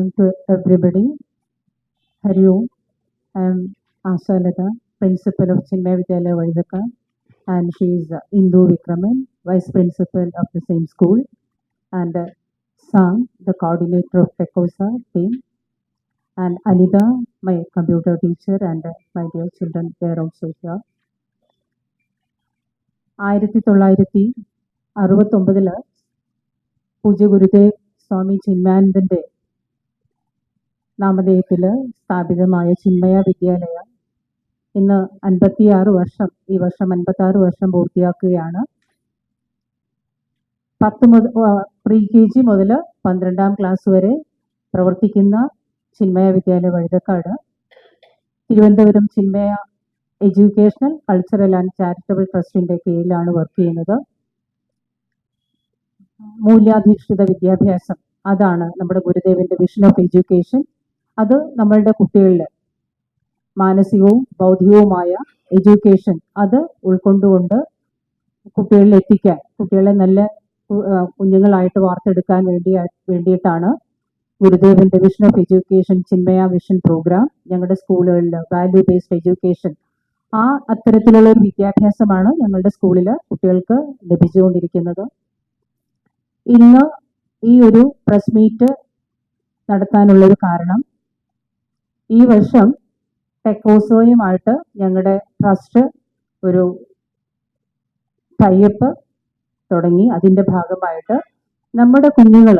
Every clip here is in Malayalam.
morning to everybody. Hari Om. I am Asha Lata, Principal of Chinmaya Vidyalaya Vaidaka, and she is uh, Indu Vikraman, Vice Principal of the same school, and uh, Sam, the coordinator of Tekosa team, and Alida, my computer teacher, and uh, my dear children, they are also here. ആയിരത്തി തൊള്ളായിരത്തി അറുപത്തൊമ്പതില് പൂജ്യ ഗുരുദേവ് സ്വാമി ചിന്മയാനന്ദന്റെ നാമധേയത്തിൽ സ്ഥാപിതമായ ചിന്മയ വിദ്യാലയം. ഇന്ന് അൻപത്തിയാറ് വർഷം ഈ വർഷം അൻപത്താറ് വർഷം പൂർത്തിയാക്കുകയാണ്. പത്ത് മുതൽ പ്രീ കെ ജി മുതൽ പന്ത്രണ്ടാം ക്ലാസ് വരെ പ്രവർത്തിക്കുന്ന Chinmaya Vidyalaya Vazhuthacaud. Thiruvananthapuram Chinmaya educational cultural and charitable ട്രസ്റ്റിന്റെ കീഴിലാണ് വർക്ക് ചെയ്യുന്നത്. മൂല്യാധിഷ്ഠിത വിദ്യാഭ്യാസം അതാണ് നമ്മുടെ ഗുരുദേവന്റെ വിഷൻ ഓഫ് എഡ്യൂക്കേഷൻ. അത് നമ്മളുടെ കുട്ടികളിൽ മാനസികവും ബൗദ്ധികവുമായ എഡ്യൂക്കേഷൻ അത് ഉൾക്കൊണ്ടുകൊണ്ട് കുട്ടികളിൽ എത്തിക്കാൻ കുട്ടികളെ നല്ല കുഞ്ഞുങ്ങളായിട്ട് വാർത്തെടുക്കാൻ വേണ്ടി വേണ്ടിയിട്ടാണ് ഗുരുദേവന്റെ vision of education Chinmaya vision programme ഞങ്ങളുടെ സ്കൂളുകളിൽ വാല്യൂ ബേസ്ഡ് എഡ്യൂക്കേഷൻ ആ അത്തരത്തിലുള്ള ഒരു വിദ്യാഭ്യാസമാണ് ഞങ്ങളുടെ സ്കൂളിൽ കുട്ടികൾക്ക് ലഭിച്ചുകൊണ്ടിരിക്കുന്നത്. ഇന്ന് ഈ ഒരു പ്രസ് മീറ്റ് നടത്താനുള്ളൊരു കാരണം ഈ വർഷം ടെക്കോസോയുമായിട്ട് ഞങ്ങളുടെ ട്രസ്റ്റ് ഒരു ടൈപ്പ് തുടങ്ങി. അതിന്റെ ഭാഗമായിട്ട് നമ്മുടെ കുഞ്ഞുങ്ങൾ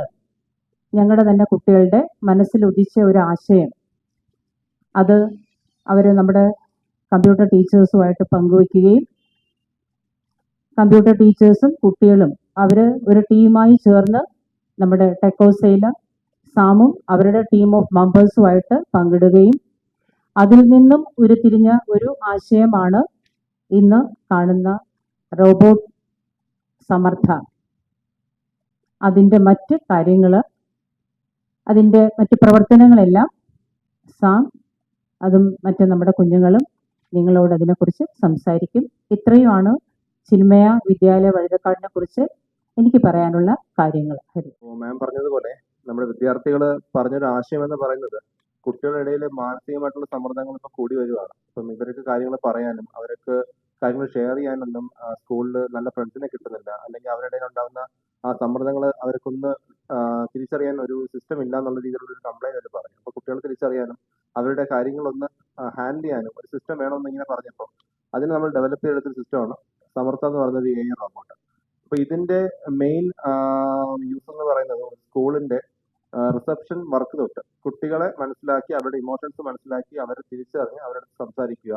ഞങ്ങളുടെ തന്നെ കുട്ടികളുടെ മനസ്സിൽ ഉദിച്ച ഒരു ആശയം. അത് അവർ നമ്മുടെ കമ്പ്യൂട്ടർ ടീച്ചേഴ്സുമായിട്ട് പങ്കുവയ്ക്കുകയും കമ്പ്യൂട്ടർ ടീച്ചേഴ്സും കുട്ടികളും അവർ ഒരു ടീമായി ചേർന്ന് നമ്മുടെ ടെക്കോസയിൽ സാമും അവരുടെ ടീം ഓഫ് മെമ്പേഴ്സുമായിട്ട് പങ്കിടുകയും അതിൽ നിന്നും ഉരുത്തിരിഞ്ഞ ഒരു ആശയമാണ് ഇന്ന് കാണുന്ന റോബോട്ട് സമർത്ഥ. അതിന്റെ മറ്റ് കാര്യങ്ങൾ അതിന്റെ മറ്റ് പ്രവർത്തനങ്ങളെല്ലാം സാം അതും മറ്റ് നമ്മുടെ കുഞ്ഞുങ്ങളും നിങ്ങളോട് അതിനെക്കുറിച്ച് സംസാരിക്കും. ഇത്രയുമാണ് ചിന്മയ വിദ്യാലയ വഴുതക്കാടിനെ കുറിച്ച് എനിക്ക് പറയാനുള്ള കാര്യങ്ങൾ. ഹരി. മാം പറഞ്ഞതുപോലെ നമ്മുടെ വിദ്യാർത്ഥികൾ പറഞ്ഞൊരു ആശയം എന്ന് പറയുന്നത് കുട്ടികളുടെ ഇടയിൽ മാനസികമായിട്ടുള്ള സമ്മർദ്ദങ്ങൾ ഇപ്പൊ കൂടി വരുവാണ്. അപ്പം ഇവർക്ക് കാര്യങ്ങൾ പറയാനും അവർക്ക് കാര്യങ്ങൾ ഷെയർ ചെയ്യാനൊന്നും സ്കൂളിൽ നല്ല ഫ്രണ്ട്സിനെ കിട്ടുന്നില്ല. അല്ലെങ്കിൽ അവരുടെ ഉണ്ടാകുന്ന ആ സമ്മർദ്ദങ്ങൾ അവർക്കൊന്ന് തിരിച്ചറിയാൻ ഒരു സിസ്റ്റം ഇല്ല എന്നുള്ള രീതിയിലുള്ള ഒരു കംപ്ലൈന്റ് അവർ പറഞ്ഞു. അപ്പൊ കുട്ടികൾ തിരിച്ചറിയാനും അവരുടെ കാര്യങ്ങളൊന്ന് ഹാൻഡിൽ ചെയ്യാനും ഒരു സിസ്റ്റം വേണമെന്ന് ഇങ്ങനെ പറഞ്ഞപ്പോൾ അതിന് നമ്മൾ ഡെവലപ്പ് ചെയ്തെടുത്ത സിസ്റ്റമാണ് സമർത്ഥ എന്ന് പറയുന്നത് എ റോബോട്ട് അപ്പൊ ഇതിന്റെ മെയിൻ യൂസ് എന്ന് പറയുന്നത് സ്കൂളിന്റെ റിസപ്ഷൻ വർക്ക് തൊട്ട്. കുട്ടികളെ മനസ്സിലാക്കി അവരുടെ ഇമോഷൻസ് മനസ്സിലാക്കി അവരെ തിരിച്ചറിഞ്ഞ് അവരുടെ സംസാരിക്കുക.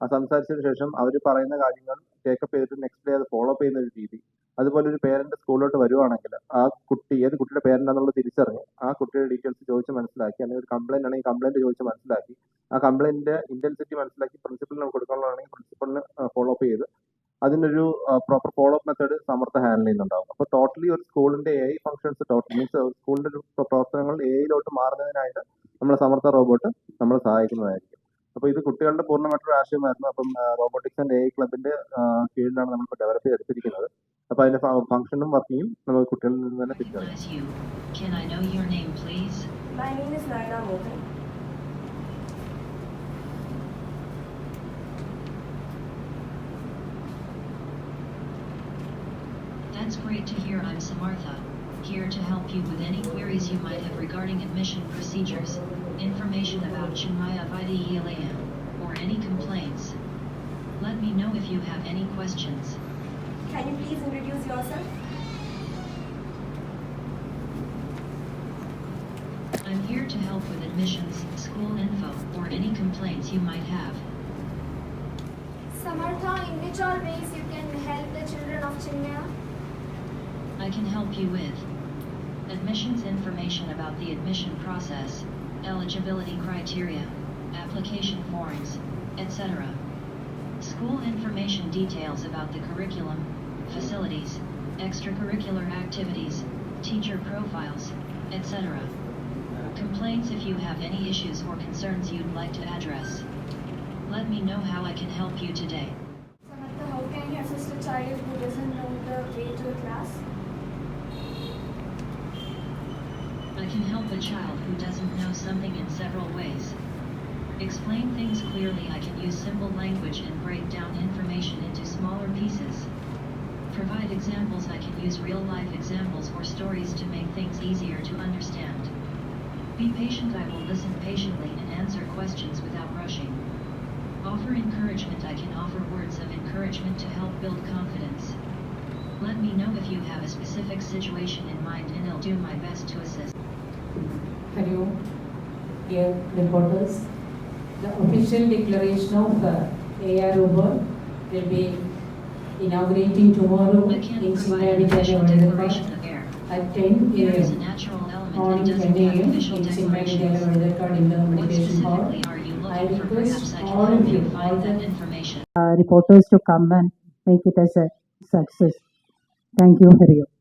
ആ സംസാരിച്ചതിന് ശേഷം അവർ പറയുന്ന കാര്യങ്ങൾ ടേക്കപ്പ് ചെയ്തിട്ട് നെക്സ്റ്റ് ഡേ അത് ഫോളോ ചെയ്യുന്ന ഒരു രീതി. അതുപോലെ ഒരു പേരന്റ് സ്കൂളിലോട്ട് വരുവാണെങ്കിൽ ആ കുട്ടി ഏത് കുട്ടിയുടെ പേരന്റ് എന്നുള്ളത് തിരിച്ചറിഞ്ഞ് ആ കുട്ടിയുടെ ഡീറ്റെയിൽസ് ചോദിച്ച് മനസ്സിലാക്കി അല്ലെങ്കിൽ ഒരു കംപ്ലൈന്റ് ആണെങ്കിൽ കംപ്ലൈന്റ് ചോദിച്ച് മനസ്സിലാക്കി ആ കംപ്ലൈന്റിന്റെ ഇന്റൻസിറ്റി മനസ്സിലാക്കി പ്രിൻസിപ്പലിന് കൊടുക്കാനുള്ളതാണെങ്കിൽ പ്രിൻസിപ്പലിന് ഫോളോ അപ്പ് ചെയ്ത് അതിനൊരു പ്രോപ്പർ ഫോളോ അപ്പ് മെത്തേഡ് സമർത്ഥ ഹാൻഡിൽ ചെയ്യുന്നുണ്ടാവും. അപ്പോൾ ടോട്ടലി ഒരു സ്കൂളിന്റെ A I functions total means സ്കൂളിന്റെ ഒരു പ്ര- പ്രവർത്തനങ്ങൾ എ ഐയിലോട്ട് മാറുന്നതിനായിട്ട് നമ്മളെ സമർത്ഥ റോബോട്ട് നമ്മളെ സഹായിക്കുന്നതായിരിക്കും. അപ്പോൾ ഇത് കുട്ടികളുടെ പൂർണമായിട്ടൊരു ആശയമായിരുന്നു. അപ്പം റോബോട്ടിക്സ് ആൻഡ് എ ഐ ക്ലബിന്റെ കീഴിലാണ് നമ്മളിപ്പോൾ ഡെവലപ്പ് ചെയ്തെടുത്തിരിക്കുന്നത്. അപ്പോൾ അതിന്റെ ഫംഗ്ഷനും വർക്കിങ്ങും നമ്മൾ കുട്ടികളിൽ നിന്ന് തന്നെ തിരിച്ചറിയാം. That's great to hear. I'm Samartha, here to help you with any queries you might have regarding admission procedures, information about Chinmaya Vidyalaya, or any complaints. Let me know if you have any questions. Can you please introduce yourself? I'm here to help with admissions, school info, or any complaints you might have. Samartha, in which all ways you can help the children? I can help you with admissions information about the admission process, eligibility criteria, application forms, etc. School information details about the curriculum, facilities, extracurricular activities, teacher profiles, etc. Complaints if you have any issues or concerns you'd like to address. Let me know how I can help you today. Samartha, how can you assist a child who doesn't know the way to the class? I can help a child who doesn't know something in several ways. Explain things clearly. I can use simple language and break down information into smaller pieces. Provide examples. I can use real life examples or stories to make things easier to understand. Be patient. I will listen patiently and answer questions without rushing. Offer encouragement. I can offer words of encouragement to help build confidence. Let me know if you have a specific situation in mind and I'll do my best to assist. Hari Dear reporters, the official declaration of uh, the AR over will be inaugurating tomorrow in Singhadi at 10 a.m. on 10 a.m. in Singhadi Dalawadakar in the meditation hall. I request all of you, all the uh, reporters to come and make it as a success. Thank you, Hariyo.